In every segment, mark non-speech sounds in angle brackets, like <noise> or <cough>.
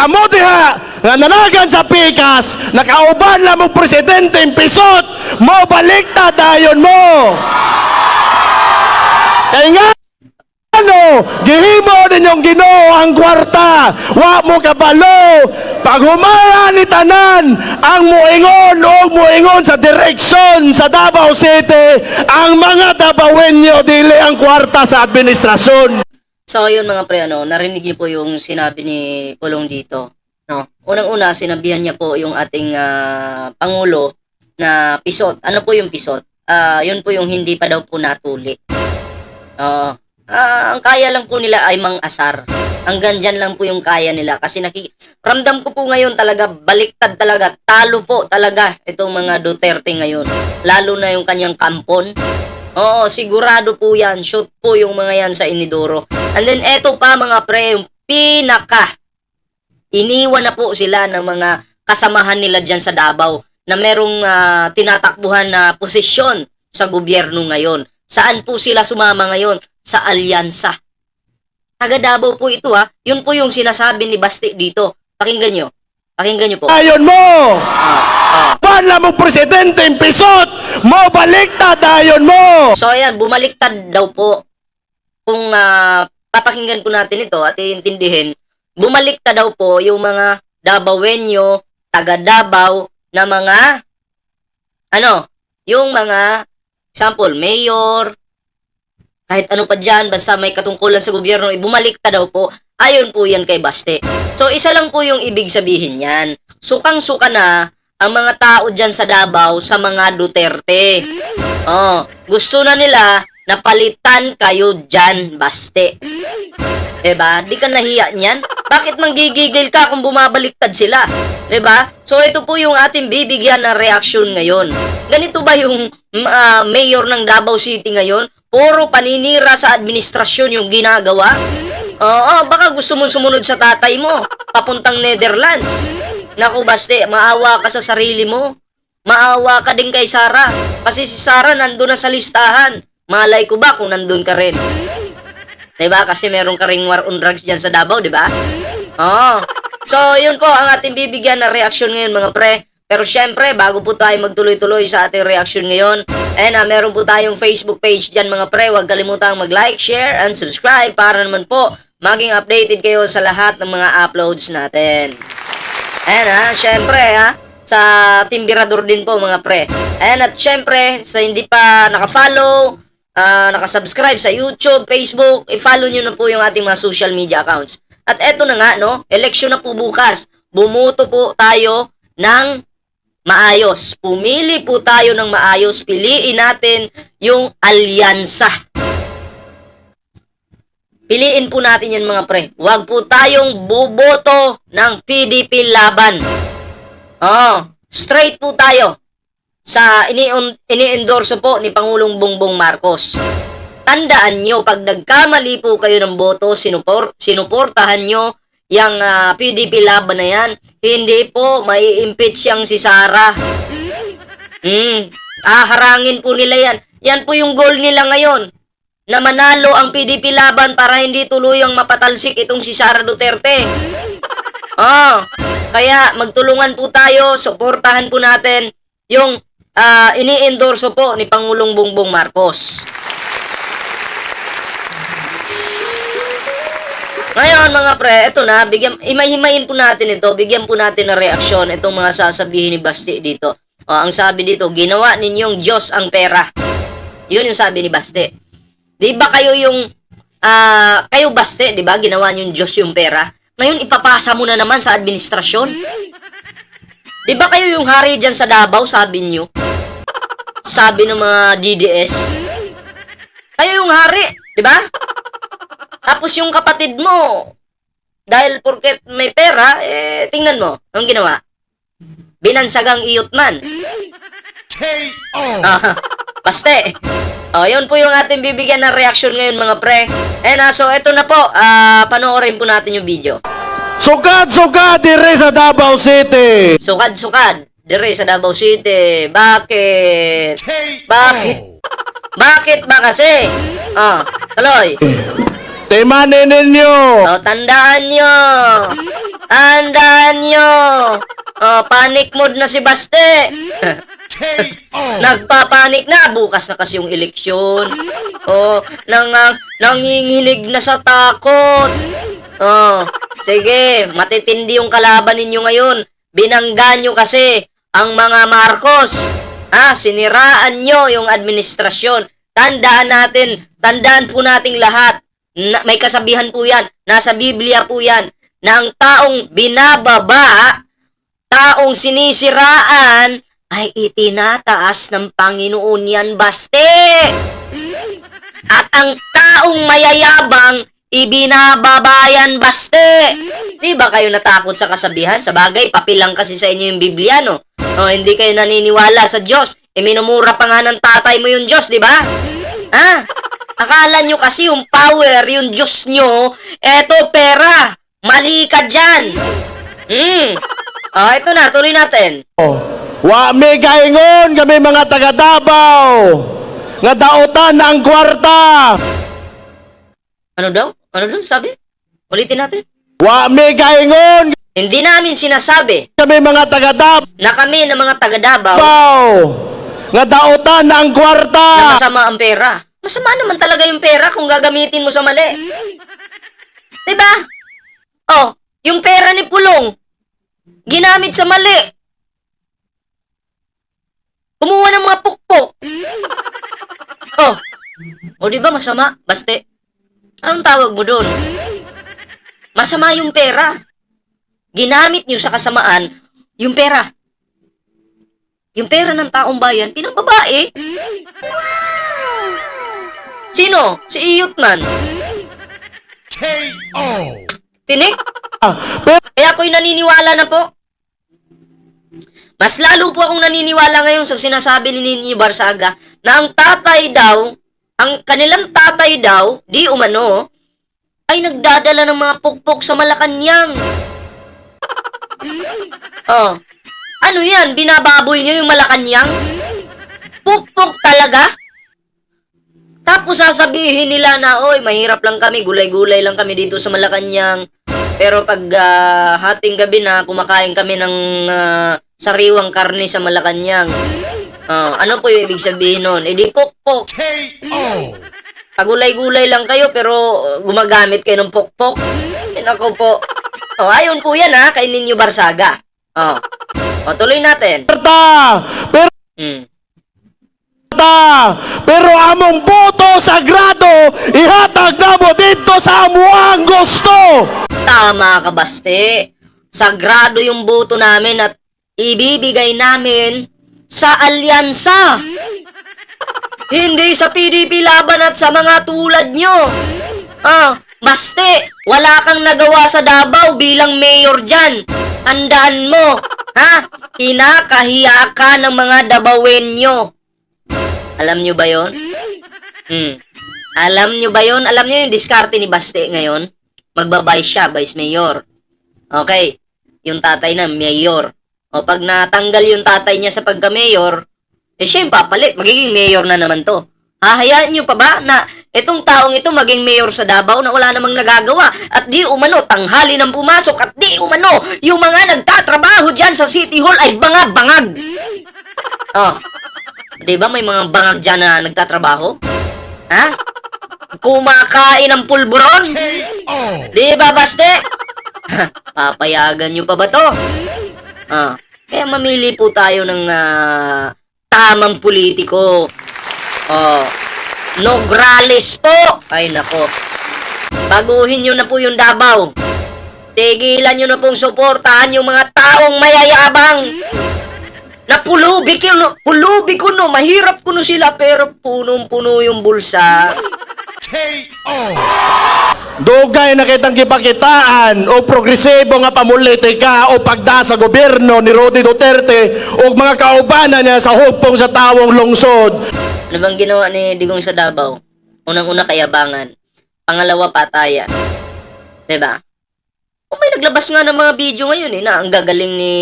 kamo diha nga nanagan sa pikas nakauban lang mo presidente ang pisot mo baliktad dayon mo kaya nga ano, gihimo ninyong ginoo ang kwarta. Wa mo kabalo. Pag humaya ni tanan, ang muingon o muingon sa direksyon sa Davao City, ang mga Davaoenyo dili ang kwarta sa administrasyon. So, yun mga pre, ano, narinig niyo po yung sinabi ni Pulong dito. No? Unang-una, sinabihan niya po yung ating ah, Pangulo na pisot. Ano po yung pisot? Ah, yun po yung hindi pa daw po natuli. Oo. Ah, ang kaya lang po nila ay mang asar. Hanggang dyan lang po yung kaya nila. Kasi naki... Ramdam ko po ngayon talaga, baliktad talaga. Talo po talaga itong mga Duterte ngayon. Lalo na yung kanyang kampon. Oo, sigurado po yan. Shoot po yung mga yan sa Inidoro. And then, eto pa mga pre, yung pinaka. Iniwan na po sila ng mga kasamahan nila dyan sa Davao na merong ah, tinatakbuhan na posisyon sa gobyerno ngayon. Saan po sila sumama ngayon? Sa alyansa. Taga Davao po ito ha. Yun po yung sinasabi ni Basti dito. Pakinggan nyo. Pakinggan nyo po. Dayon mo! Ah, ah. Wala mo presidente ang pisot! Mo baliktad dayon mo! So ayan, bumaliktad daw po. Kung ah, papakinggan po natin ito at iintindihin, bumaliktad daw po yung mga Davaoenyo, taga Davao na mga ano, yung mga example, mayor, kahit ano pa dyan, basta may katungkulan sa gobyerno, eh, bumaliktad daw po. Ayon po yan kay Baste. So, isa lang po yung ibig sabihin yan. Sukang-suka na ang mga tao dyan sa Davao sa mga Duterte. Oh, gusto na nila na palitan kayo dyan, Baste. Diba? Di ka nahiya niyan? Bakit manggigigil ka kung bumabaliktad sila? Diba? So, ito po yung ating bibigyan ng reaksyon ngayon. Ganito ba yung ah, mayor ng Davao City ngayon? Puro paninira sa administrasyon yung ginagawa? Oo, baka gusto mong sumunod sa tatay mo, papuntang Netherlands. Naku, Baste, maawa ka sa sarili mo. Maawa ka din kay Sara. Kasi si Sara nandun na sa listahan. Malay ko ba kung nandun ka rin? 'Di ba? Kasi meron ka ring war on drugs diyan sa Davao, 'di ba? Oo. So, yun po ang ating bibigyan na reaksyon ngayon mga pre. Pero syempre, bago po tayo magtuloy-tuloy sa ating reaksyon ngayon, eh na meron po tayong Facebook page diyan mga pre. Huwag kalimutang mag-like, share, and subscribe para naman po maging updated kayo sa lahat ng mga uploads natin. Ayan ha, syempre ha, sa Timbirador din po mga pre. Ayan at syempre, sa hindi pa nakafollow, ah, nakasubscribe sa YouTube, Facebook, i-follow nyo na po yung ating mga social media accounts. At eto na nga, no, eleksyon na po bukas. Bumuto po tayo ng maayos. Pumili po tayo ng maayos. Piliin natin yung alyansa. Piliin po natin yan mga pre. Huwag po tayong buboto ng PDP laban. Oh, straight po tayo sa ini ini-endorso po ni Pangulong Bongbong Marcos. Tandaan nyo, pag nagkamali po kayo ng boto, sinupor, sinuportahan nyo yung ah, PDP laban na yan, hindi po mai-impeach yang si Sara. Hmm, aharangin po nila yan. Yan po yung goal nila ngayon na manalo ang PDP laban para hindi tuluyang mapatalsik itong si Sara Duterte. Oh, kaya magtulungan po tayo, suportahan po natin yung ah, ini-endorso po ni Pangulong Bongbong Marcos. Ngayon mga pre, ito na, bigyan, imay-himayin po natin ito, bigyan po natin ng reaksyon itong mga sasabihin ni Basti dito. O, ang sabi dito, ginawa ninyong Diyos ang pera. Yun yung sabi ni Baste. Di ba kayo yung, ah, kayo Baste, di ba, ginawa niyong Diyos yung pera? Ngayon, ipapasa mo na naman sa administrasyon. Di ba kayo yung hari dyan sa Davao, sabi niyo? Sabi ng mga DDS. Kayo yung hari, di ba? Tapos yung kapatid mo, dahil porket may pera, eh, tingnan mo, anong ginawa? Binansagang iyot man. Ah, baste. Oh, yun po yung ating bibigyan ng reaction ngayon mga pre. Eh na, so eto na po, ah, panoorin po natin yung video. Sugad-sugad dire sa Davao City! Sukad-sukad, dire sa Davao City. Bakit? Bakit? Bakit ba kasi? Ah, tuloy. Timanin ninyo! O, tandaan nyo. Tandaan nyo. Oh, panic mode na si Baste. <laughs> Nagpapanik na. Bukas na kasi yung eleksyon. Oh, nang, uh, nanginginig na sa takot. Oh, sige. Matitindi yung kalaban ninyo ngayon. Binangga nyo kasi ang mga Marcos. Ah, siniraan nyo yung administrasyon. Tandaan natin, tandaan po nating lahat. Na, may kasabihan po yan, nasa Biblia po yan, na ang taong binababa, taong sinisiraan, ay itinataas ng Panginoon yan, baste! At ang taong mayayabang, ibinababayan, baste! Di ba kayo natakot sa kasabihan? Sa bagay, papilang kasi sa inyo yung Biblia, no? O, hindi kayo naniniwala sa Diyos. E, minumura pa nga ng tatay mo yung Diyos, di ba? Ha? Akala nyo kasi yung power, yung Diyos nyo, eto pera. Mali ka dyan. Hmm. Ah, ito na, tuloy natin. Wa mi kaingon kami mga taga Davao nga daotan na ang kwarta. Ano daw? Ano daw sabi? Ulitin natin. Wa mi kaingon Hindi namin sinasabi kami mga taga na kami na mga taga Davao Davao nga daotan na ang na kwarta. masama ang pera. Masama naman talaga yung pera kung gagamitin mo sa mali. Diba? Oh, yung pera ni Pulong, ginamit sa mali. Kumuha ng mga pukpok. Oh, o di ba masama? Baste, anong tawag mo doon? Masama yung pera. Ginamit nyo sa kasamaan yung pera. Yung pera ng taong bayan, pinang babae. Sino? Si Iyot man. Tinik? Pero Kaya ako'y naniniwala na po. Mas lalo po akong naniniwala ngayon sa sinasabi ni Nini Barsaga na ang tatay daw, ang kanilang tatay daw, di umano, ay nagdadala ng mga pukpok sa Malacanang. Oh. Ano yan? Binababoy niyo yung Malacanang? Pukpok talaga? Tapos sasabihin nila na, oy, mahirap lang kami, gulay-gulay lang kami dito sa Malacanang. Pero pag ah, hating gabi na, kumakain kami ng ah, sariwang karne sa Malacanang. Oh, ano po yung ibig sabihin nun? E di pokpok. Pagulay-gulay lang kayo pero uh, gumagamit kayo ng pokpok. Eh, nako po. Oh, ayon po yan ha, kay Ninyo Barsaga. Oh. O, tuloy natin. kwarta. Pero Hmm. Ta, pero among boto sagrado ihatag namo dito sa amuang gusto. Tama ka, Baste. Sagrado yung boto namin at ibibigay namin sa alyansa. <laughs> Hindi sa PDP laban at sa mga tulad nyo. Ah, Baste, wala kang nagawa sa Davao bilang mayor dyan. Tandaan mo, ha? Kinakahiya ka ng mga Davaoenyo. Alam nyo ba yon? Hmm. Alam nyo ba yon? Alam nyo yung diskarte ni Baste ngayon? Magbabay siya, vice mayor. Okay. Yung tatay na, mayor. O pag natanggal yung tatay niya sa pagka-mayor, eh siya yung papalit. Magiging mayor na naman to. Hahayaan nyo pa ba na itong taong ito maging mayor sa Davao na wala namang nagagawa at di umano tanghali nang pumasok at di umano yung mga nagtatrabaho dyan sa City Hall ay bangag-bangag. <laughs> Oh, di ba may mga bangag dyan na nagtatrabaho? Ha? Kumakain ng pulburon? Di ba, Baste? Papayagan nyo pa ba to? Ah, kaya mamili po tayo ng ah, tamang politiko. Oh, Nograles po! Ay, nako. Baguhin nyo na po yung Davao. Tigilan nyo na pong suportahan yung mga taong mayayabang. Na pulubi ko no, pulubi ko no, mahirap ko no sila pero punong-puno yung bulsa. Dugay na kitang gipakitaan o progresibo nga pamulitika o pagda sa gobyerno ni Rodi Duterte o mga kaubanan niya sa hugpong sa tawong lungsod. Ano bang ginawa ni Digong sa Davao? Unang-una kayabangan. Pangalawa pataya. 'Di ba? O may naglabas nga ng mga video ngayon eh na ang gagaling ni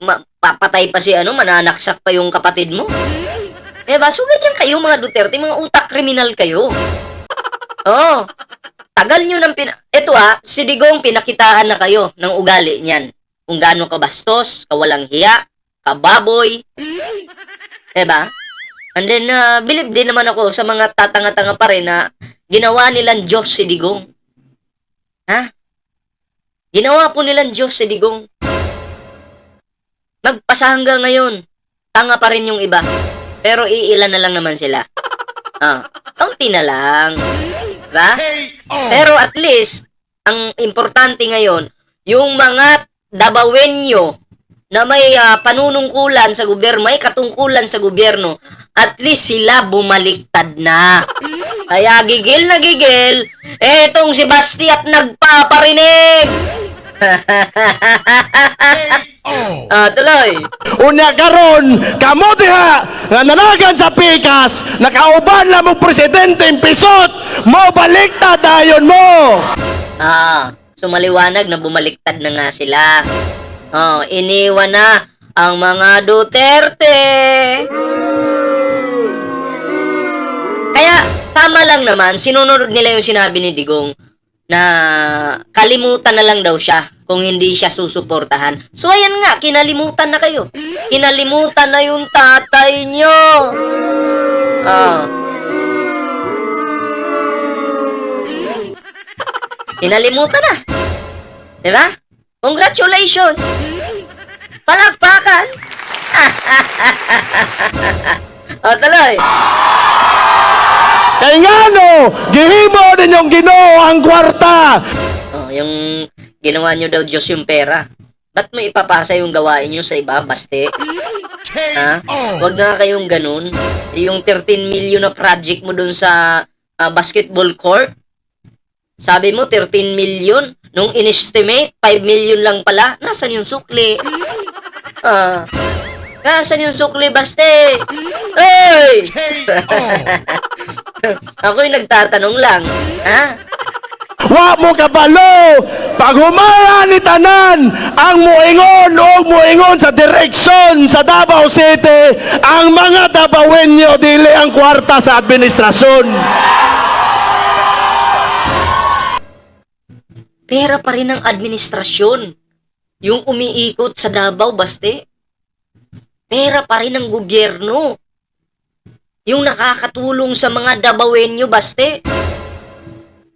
Ma- papatay pa si ano, mananaksak pa yung kapatid mo. 'Di ba? So ganyan kayo mga Duterte, mga utak kriminal kayo. Oh. tagal nyo ng pin... Ito ah, si Digong pinakitaan na kayo ng ugali niyan. Kung gaano kabastos, kawalang hiya, kababoy. Diba? And then, uh, believe din naman ako sa mga tatanga-tanga pa rin na ginawa nilang Diyos si Digong. Ha? Ginawa po nilang Diyos si Digong. Magpasa hanggang ngayon, tanga pa rin yung iba. Pero iilan na lang naman sila. Ah, kaunti na lang. Diba? Pero at least, ang importante ngayon, yung mga Dabawenyo na may ah, panunungkulan sa gobyerno, may katungkulan sa gobyerno, at least sila bumaliktad na. Kaya gigil na gigil, etong si Basti at <laughs> nagpaparinig. ah, tuloy. Unya karon, kamo diha nga nanagan sa pikas, nakauban lang mo presidente pisot, mo baliktad dayon mo. Ah, sumaliwanag na bumaliktad na nga sila. Oh, iniwan na ang mga Duterte. Kaya, tama lang naman, sinunod nila yung sinabi ni Digong na kalimutan na lang daw siya kung hindi siya susuportahan. So, ayan nga, kinalimutan na kayo. Kinalimutan na yung tatay nyo. Ah. Kinalimutan na. Diba? Congratulations! Palakpakan! <laughs> o, tuloy. Kay ngano, gihimo ninyong Ginoo ang kwarta. Oh, yung ginawa nyo daw Diyos yung pera. Ba't mo ipapasa yung gawain nyo sa iba, baste? Ha? Huwag nga kayong ganun. Yung 13 million na project mo dun sa ah, basketball court, sabi mo 13 million. Nung in-estimate, 5 million lang pala. Nasaan yung sukli? Ah. Nasaan yung sukli, baste? Hey! <laughs> <laughs> Ako yung nagtatanong lang. Ha? Wa mo kabalo. Pag humaya ni tanan, ang muingon o muingon sa direksyon sa Davao City, ang mga Davaoenyo dili ang kwarta sa administrasyon. pera pa rin ng administrasyon. Yung umiikot sa Davao, baste. Pera pa rin ng gobyerno. Yung nakakatulong sa mga Davaoenyo, baste.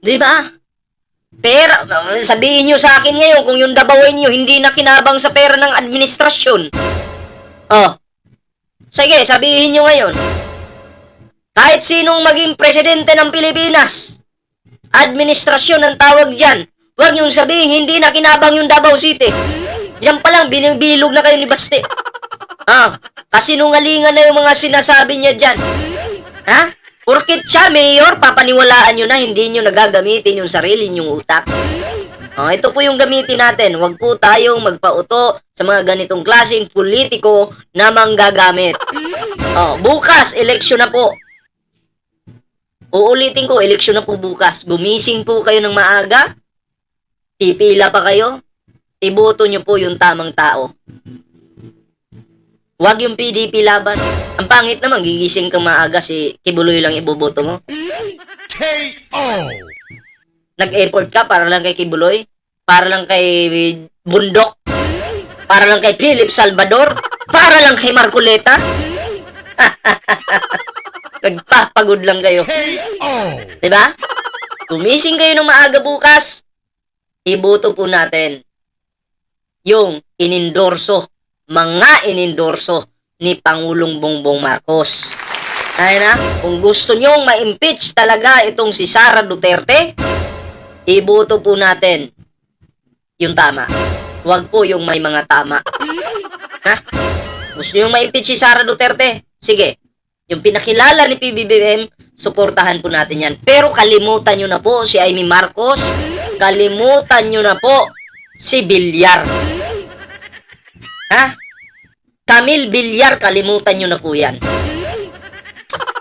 Di ba? Pera, sabihin nyo sa akin ngayon kung yung Davaoenyo hindi na kinabang sa pera ng administrasyon. Oh. Sige, sabihin nyo ngayon. Kahit sinong maging presidente ng Pilipinas, administrasyon ang tawag dyan. Huwag niyong sabihin, hindi na kinabang yung Davao City. Diyan pa lang, binibilog na kayo ni Baste. Ah, kasinungalingan na yung mga sinasabi niya dyan. Ha? Porkit siya, Mayor, papaniwalaan nyo na hindi nyo nagagamitin yung sarili nyong utak. Oh, ito po yung gamitin natin. Huwag po tayong magpauto sa mga ganitong klaseng politiko na manggagamit. Oh, bukas, eleksyon na po. Uulitin ko, eleksyon na po bukas. Gumising po kayo ng maaga. Pipila pa kayo. Iboto nyo po yung tamang tao. Huwag yung PDP laban. Ang pangit naman, gigising kang maaga si Kibuloy lang iboboto mo. Nag-effort ka para lang kay Kibuloy? Para lang kay Bundok? Para lang kay Philip Salvador? Para lang kay Marcoleta? <laughs> Nagpapagod lang kayo. Diba? Gumising kayo ng maaga bukas. Iboto po natin yung inindorso, mga inindorso ni Pangulong Bongbong Marcos. Ay na, kung gusto nyong ma-impeach talaga itong si Sara Duterte, iboto po natin yung tama. Huwag po yung may mga tama. Ha? Gusto nyong ma-impeach si Sara Duterte? Sige. Yung pinakilala ni PBBM, suportahan po natin yan. Pero kalimutan nyo na po si Amy Marcos. Kalimutan nyo na po si Bilyar. Ha? Camille Bilyar, kalimutan nyo na po yan.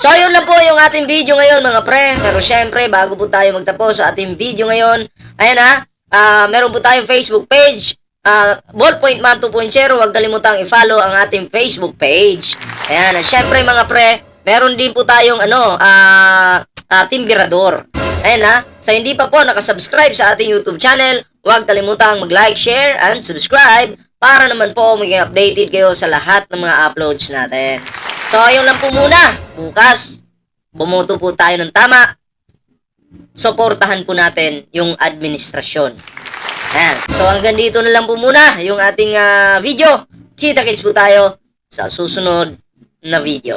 So, yun lang po yung ating video ngayon mga pre. Pero syempre, bago po tayo magtapos sa ating video ngayon, ayan ha, ah, meron po tayong Facebook page, ah, Ballpoint Man 2.0, huwag kalimutang i-follow ang ating Facebook page. Ayan, at syempre mga pre, meron din po tayong ano, ah, ah, Team Birador. Ayan ha, sa hindi pa po nakasubscribe sa ating YouTube channel, huwag kalimutang mag-like, share, and subscribe para naman po maging updated kayo sa lahat ng mga uploads natin. So, ayun lang po muna. Bukas, bumoto po tayo ng tama. Suportahan po natin yung administrasyon. Ayan. So, hanggang dito na lang po muna yung ating ah, video. Kita-kits po tayo sa susunod na video.